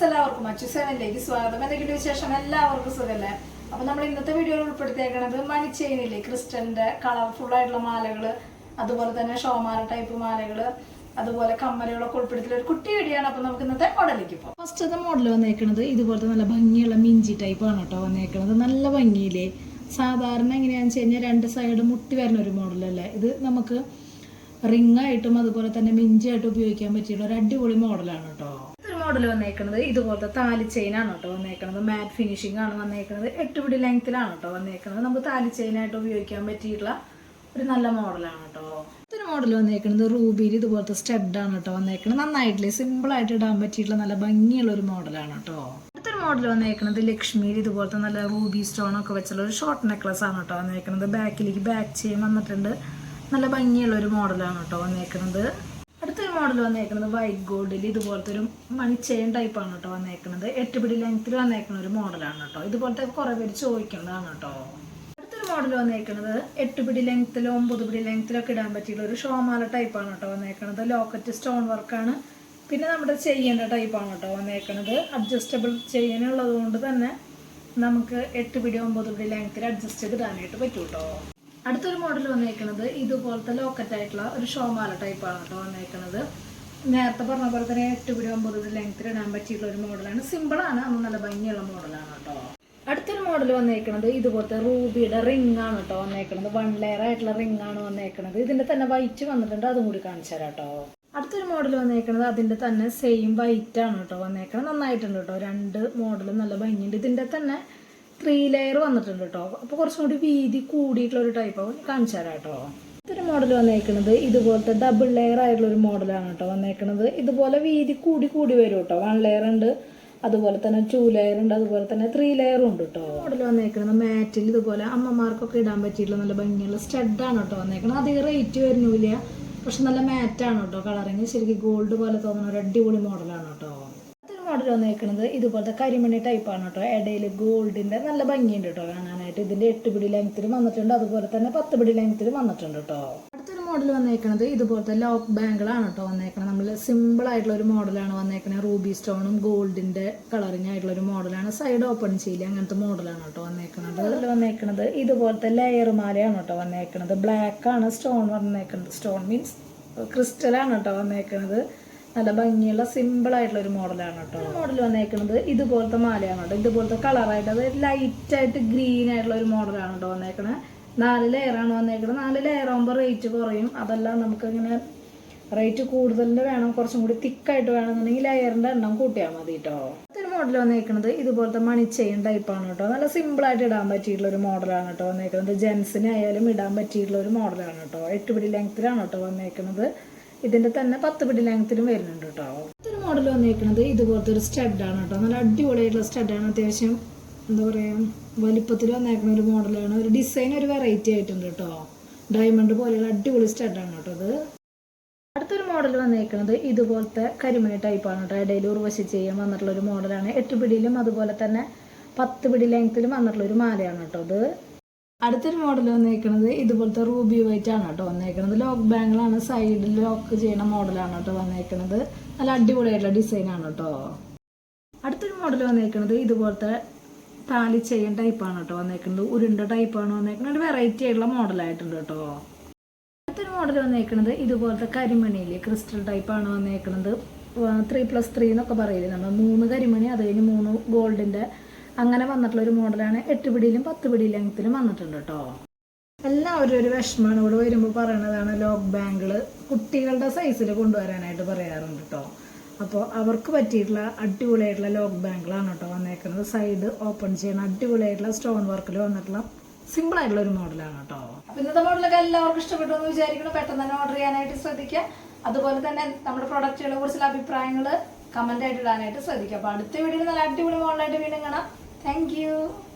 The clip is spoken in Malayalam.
ഫ്രണ്ട്സ് എല്ലാവർക്കും അച്ചു സെവനിലേക്ക് സ്വാഗതം. എന്തെങ്കിലും വിശേഷം? എല്ലാവർക്കും സുഖമല്ലേ അപ്പൊ നമ്മൾ ഇന്നത്തെ വീഡിയോയിൽ ഉൾപ്പെടുത്തിയേക്കണത് മണി ചെയിനില്ലേ? ക്രിസ്റ്റലിന്റെ കളർഫുൾ ആയിട്ടുള്ള മാലകൾ അതുപോലെ തന്നെ ഷോമാല ടൈപ്പ് മാലകൾ അതുപോലെ കമ്മലുകളൊക്കെ ഉൾപ്പെടുത്തിയ ഒരു കുട്ടി വീഡിയോയാണ്. അപ്പൊ നമുക്ക് ഇന്നത്തെ മോഡലിലേക്ക് പോകാം. ഫസ്റ്റത്തെ മോഡൽ വന്നേക്കണത് ഇതുപോലത്തെ നല്ല ഭംഗിയുള്ള മിഞ്ചി ടൈപ്പ് ആണ് കേട്ടോ വന്നേക്കണത്. നല്ല ഭംഗിയില്ലേ? സാധാരണ എങ്ങനെയാണെന്ന് വെച്ച് കഴിഞ്ഞാൽ രണ്ട് സൈഡ് മുട്ടി വരുന്ന ഒരു മോഡലല്ലേ ഇത് നമുക്ക് റിംഗ് ആയിട്ടും അതുപോലെ തന്നെ മിഞ്ചായിട്ടും ഉപയോഗിക്കാൻ പറ്റിയുള്ള ഒരു അടിപൊളി മോഡലാണ് കേട്ടോ. മോഡൽ വന്നേക്കുന്നത് ഇതുപോലത്തെ താലി ചെയിൻ ആണ് കേട്ടോ വന്നേക്കുന്നത് മാറ്റ് ഫിനിഷിംഗ് ആണ് വന്നേക്കുന്നത് എട്ട് പിടി ലെങ്ത്തിലാണ് കേട്ടോ വന്നേക്കുന്നത് നമുക്ക് താലി ചെയിൻ ആയിട്ട് ഉപയോഗിക്കാൻ പറ്റിയിട്ടുള്ള ഒരു നല്ല മോഡലാണ് കേട്ടോ. ഇതൊരു മോഡൽ വന്നേക്കുന്നത് റൂബിയിൽ ഇതുപോലത്തെ സ്റ്റഡ് ആണ് കേട്ടോ വന്നേക്കുന്നത് നന്നായിട്ടില്ലേ? സിമ്പിൾ ആയിട്ട് ഇടാൻ പറ്റിയിട്ടുള്ള നല്ല ഭംഗിയുള്ള ഒരു മോഡലാണ് കേട്ടോ. അടുത്തൊരു മോഡൽ വന്നേക്കുന്നത് ലക്ഷ്മിയിൽ ഇതുപോലത്തെ നല്ല റൂബി സ്റ്റോണൊക്കെ വെച്ചുള്ള ഒരു ഷോർട്ട് നെക്ലസ് ആണ് കേട്ടോ വന്നേക്കുന്നത് ബാക്കിലേക്ക് ബാക്ക് ചെയിൻ വന്നിട്ടുണ്ട്. നല്ല ഭംഗിയുള്ള ഒരു മോഡലാണ് കേട്ടോ വന്നേക്കുന്നത് മോഡൽ വന്നേക്കുന്നത് വൈറ്റ് ഗോൾഡിൽ ഇതുപോലത്തെ ഒരു മണി ചെയിൻ ടൈപ്പാണ് കേട്ടോ വന്നേക്കുന്നത് എട്ടുപിടി ലെങ്ത്തിൽ വന്നേക്കുന്ന ഒരു മോഡലാണ് കേട്ടോ ഇതുപോലത്തെ കുറേ പേര് ചോദിക്കുന്നതാണ് കേട്ടോ അടുത്തൊരു മോഡൽ വന്നേക്കുന്നത് എട്ടുപിടി ലെങ്ത്തിലോ ഒമ്പത് പിടി ലെങ്ത്തിലൊക്കെ ഇടാൻ പറ്റിയുള്ള ഒരു ഷോമാല ടൈപ്പാണ് കേട്ടോ വന്നേക്കുന്നത് ലോക്കറ്റ് സ്റ്റോൺ വർക്കാണ് പിന്നെ നമ്മുടെ ചെയ്യേണ്ട ടൈപ്പാണ് കേട്ടോ വന്നേക്കുന്നത് അഡ്ജസ്റ്റബിൾ ചെയ്യാനുള്ളത് കൊണ്ട് തന്നെ നമുക്ക് എട്ട് പിടി ഒമ്പത് പിടി ലെങ്ത്തിൽ അഡ്ജസ്റ്റ് ചെയ്ത് ഇടാനായിട്ട് പറ്റും അടുത്തൊരു മോഡൽ വന്നേക്കുന്നത് ഇതുപോലത്തെ ലോക്കറ്റ് ആയിട്ടുള്ള ഒരു ഷോമാല ടൈപ്പാണ് കേട്ടോ വന്നേക്കുന്നത് നേരത്തെ പറഞ്ഞ പോലെ തന്നെ എട്ട് പിടി ഒമ്പത് ലെങ്ത്തിൽ ഇടാൻ പറ്റിയിട്ടുള്ള ഒരു മോഡലാണ് സിമ്പിളാണ് അന്ന് നല്ല ഭംഗിയുള്ള മോഡലാണ് കേട്ടോ. അടുത്തൊരു മോഡൽ വന്നേക്കുന്നത് ഇതുപോലത്തെ റൂബിയുടെ റിംഗ് ആണ് കേട്ടോ വന്നേക്കുന്നത് വൺ ലെയർ ആയിട്ടുള്ള റിംഗ് ആണ് വന്നേക്കുന്നത് ഇതിന്റെ തന്നെ വൈറ്റ് വന്നിട്ടുണ്ട് അതും കൂടി കാണിച്ചു തരാം കേട്ടോ. അടുത്തൊരു മോഡൽ വന്നേക്കുന്നത് അതിന്റെ തന്നെ സെയിം വൈറ്റ് ആണ് കേട്ടോ വന്നേക്കുന്നത് നന്നായിട്ടുണ്ട് കേട്ടോ. രണ്ട് മോഡലും നല്ല ഭംഗിയുണ്ട്. ഇതിന്റെ തന്നെ ത്രീ ലെയർ വന്നിട്ടുണ്ട് കേട്ടോ അപ്പോൾ കുറച്ചും കൂടി വീതി കൂടിയിട്ടുള്ള ഒരു ടൈപ്പ് കാണിച്ചു തരാം കേട്ടോ ഇതൊരു മോഡൽ വന്നേക്കുന്നത് ഇതുപോലത്തെ ഡബിൾ ലെയർ ആയിട്ടുള്ള ഒരു മോഡലാണ് കേട്ടോ വന്നേക്കുന്നത് ഇതുപോലെ വീതി കൂടി കൂടി വരും കേട്ടോ വൺ ലെയർ ഉണ്ട്. അതുപോലെ തന്നെ ടു ലെയർ ഉണ്ട്. അതുപോലെ തന്നെ ത്രീ ലെയർ ഉണ്ട് കേട്ടോ മോഡൽ വന്നേക്കുന്നത് മാറ്റിൽ ഇതുപോലെ അമ്മമാർക്കൊക്കെ ഇടാൻ പറ്റിയിട്ടുള്ള നല്ല ഭംഗിയുള്ള സ്റ്റഡാണ് കേട്ടോ വന്നേക്കുന്നത് അധികം റേറ്റ് വരുന്നില്ല പക്ഷെ നല്ല മാറ്റാണ് കേട്ടോ കളറിങ് ശരിക്കും ഗോൾഡ് പോലെ തോന്നുന്ന ഒരു അടിപൊളി മോഡലാണ് കേട്ടോ മോഡൽ വന്നേക്കുന്നത് ഇതുപോലത്തെ കരിമണി ടൈപ്പാണ് കേട്ടോ ഇടയിൽ ഗോൾഡിന്റെ നല്ല ഭംഗിയുണ്ട് കേട്ടോ കാണാനായിട്ട്. ഇതിന്റെ എട്ട് പിടി ലെങ്ത്തിലും വന്നിട്ടുണ്ട്. അതുപോലെ തന്നെ പത്ത് പിടി ലെങ്ത്തിലും വന്നിട്ടുണ്ട് കേട്ടോ അടുത്തൊരു മോഡൽ വന്നേക്കുന്നത് ഇതുപോലത്തെ ലോക്ക് ബാങ്കിളാണ് കേട്ടോ വന്നേക്കുന്നത് നമ്മൾ സിമ്പിൾ ആയിട്ടുള്ള ഒരു മോഡലാണ് വന്നേക്കുന്നത് റൂബി സ്റ്റോണും ഗോൾഡിന്റെ കളറിങ് ആയിട്ടുള്ള ഒരു മോഡലാണ് സൈഡ് ഓപ്പൺ ചെയ്യില്ല അങ്ങനത്തെ മോഡലാണ് കേട്ടോ വന്നേക്കുന്നത് അതിൽ വന്നേക്കുന്നത് ഇതുപോലത്തെ ലെയർ മാലയാണ് കേട്ടോ വന്നേക്കുന്നത് ബ്ലാക്കാണ് സ്റ്റോൺ വന്നേക്കുന്നത് സ്റ്റോൺ മീൻസ് ക്രിസ്റ്റലാണ് കേട്ടോ വന്നേക്കുന്നത് നല്ല ഭംഗിയുള്ള സിമ്പിൾ ആയിട്ടുള്ള ഒരു മോഡലാണ് കേട്ടോ മോഡൽ വന്നേക്കുന്നത് ഇതുപോലത്തെ മാലയാണ് കേട്ടോ ഇതുപോലത്തെ കളറായിട്ട് ലൈറ്റ് ആയിട്ട് ഗ്രീൻ ആയിട്ടുള്ള ഒരു മോഡലാണ് കേട്ടോ വന്നേക്കണേ. നാല് ലെയറാണ് വന്നേക്കുന്നത് നാല് ലെയർ ആകുമ്പോൾ റേറ്റ് കുറയും. അതെല്ലാം നമുക്ക് ഇങ്ങനെ റേറ്റ് കൂടുതലിന്റെ വേണം കുറച്ചും കൂടി തിക്കായിട്ട് വേണമെന്നുണ്ടെങ്കിൽ ലെയറിന്റെ എണ്ണം കൂട്ടിയാൽ മതി കേട്ടോ അടുത്തൊരു മോഡൽ വന്നേക്കുന്നത് ഇതുപോലത്തെ മണി ചെയിൻ ടൈപ്പാണ് കേട്ടോ നല്ല സിമ്പിളായിട്ട് ഇടാൻ പറ്റിയിട്ടുള്ള ഒരു മോഡലാണ് കേട്ടോ വന്നേക്കുന്നത് ജെൻസിനായാലും ഇടാൻ പറ്റിയിട്ടുള്ള ഒരു മോഡലാണ് കേട്ടോ എട്ടുപിടി ലെങ്ത്തിലാണ് കേട്ടോ വന്നേക്കുന്നത് ഇതിന്റെ തന്നെ പത്ത് പിടി ലെങ്ത്തിലും വരുന്നുണ്ട് കേട്ടോ ഇതൊരു മോഡൽ വന്നിരിക്കുന്നത് ഇതുപോലത്തെ ഒരു സ്റ്റഡാണ് കേട്ടോ നല്ല അടിപൊളിയായിട്ടുള്ള സ്റ്റഡാണ് അത്യാവശ്യം എന്താ പറയുക വലിപ്പത്തിൽ വന്നേക്കുന്ന ഒരു മോഡലാണ് ഒരു ഡിസൈൻ ഒരു വെറൈറ്റി ആയിട്ടുണ്ട് കേട്ടോ ഡയമണ്ട് പോലെയുള്ള അടിപൊളി സ്റ്റഡാണ് കേട്ടോ അത്. അടുത്തൊരു മോഡൽ വന്നേക്കുന്നത് ഇതുപോലത്തെ കരിമണി ടൈപ്പാണ് കേട്ടോ ഇടയിൽ ഉർവശി ചെയ്യാൻ വന്നിട്ടുള്ള ഒരു മോഡലാണ് എട്ട് പിടിയിലും അതുപോലെ തന്നെ പത്ത് പിടി ലെങ്ത്തിലും വന്നിട്ടുള്ള ഒരു മാലയാണ് കേട്ടോ ഇത് അടുത്തൊരു മോഡൽ വന്നേക്കുന്നത് ഇതുപോലത്തെ റൂബി വൈറ്റ് ആണ് കേട്ടോ വന്നേക്കുന്നത് ലോക്ക് ബാങ്കിളാണ് സൈഡിൽ ലോക്ക് ചെയ്യുന്ന മോഡലാണ് കേട്ടോ വന്നേക്കുന്നത് നല്ല അടിപൊളിയായിട്ടുള്ള ഡിസൈൻ ആണ് കേട്ടോ. അടുത്തൊരു മോഡൽ വന്നേക്കുന്നത് ഇതുപോലത്തെ താലി ചെയിൻ ടൈപ്പാണ് കേട്ടോ വന്നേക്കുന്നത് ഉരുണ്ട ടൈപ്പാണ് വന്നേക്കുന്നത് ഒരു വെറൈറ്റി ആയിട്ടുള്ള മോഡലായിട്ടുണ്ട് കേട്ടോ. അടുത്തൊരു മോഡൽ വന്നേക്കുന്നത് ഇതുപോലത്തെ കരിമണിയിൽ ക്രിസ്റ്റൽ ടൈപ്പാണ് വന്നേക്കുന്നത് ത്രീ പ്ലസ് ത്രീ എന്നൊക്കെ പറയില്ലേ? നമ്മൾ മൂന്ന് കരിമണി അത് കഴിഞ്ഞ് മൂന്ന് ഗോൾഡിന്റെ അങ്ങനെ വന്നിട്ടുള്ള ഒരു മോഡലാണ്. എട്ട് പിടിയിലും പത്ത് പിടി ലെങ്ത്തിലും വന്നിട്ടുണ്ട് കേട്ടോ. എല്ലാവരും ഒരു വിഷമമാണ് ഇവിടെ വരുമ്പോൾ പറയണതാണ് ലോക്ക് ബാങ്കിൾ കുട്ടികളുടെ സൈസിൽ കൊണ്ടുവരാനായിട്ട് പറയാറുണ്ട് കേട്ടോ. അപ്പോൾ അവർക്ക് പറ്റിയിട്ടുള്ള അടിപൊളിയായിട്ടുള്ള ലോക്ക് ബാങ്കിളാണ് കേട്ടോ വന്നേക്കുന്നത്. സൈഡ് ഓപ്പൺ ചെയ്യണം അടിപൊളിയായിട്ടുള്ള സ്റ്റോൺ വർക്കിൽ വന്നിട്ടുള്ള സിമ്പിൾ ആയിട്ടുള്ള ഒരു മോഡലാണ് കേട്ടോ. ഇന്നത്തെ മോഡലൊക്കെ എല്ലാവർക്കും ഇഷ്ടപ്പെട്ടു എന്ന് വിചാരിക്കണം പെട്ടെന്ന് തന്നെ ഓർഡർ ചെയ്യാനായിട്ട് ശ്രദ്ധിക്കുക. അതുപോലെ തന്നെ നമ്മുടെ പ്രൊഡക്റ്റുകളെ കുറിച്ചുള്ള അഭിപ്രായങ്ങൾ കമന്റ് ആയിട്ട് ഇടാനായിട്ട് ശ്രദ്ധിക്കുക. അപ്പൊ അടുത്ത വീഡിയോ നല്ല അടിപൊളി മോഡലായിട്ട് വീണ്ടും കാണാം. Thank you.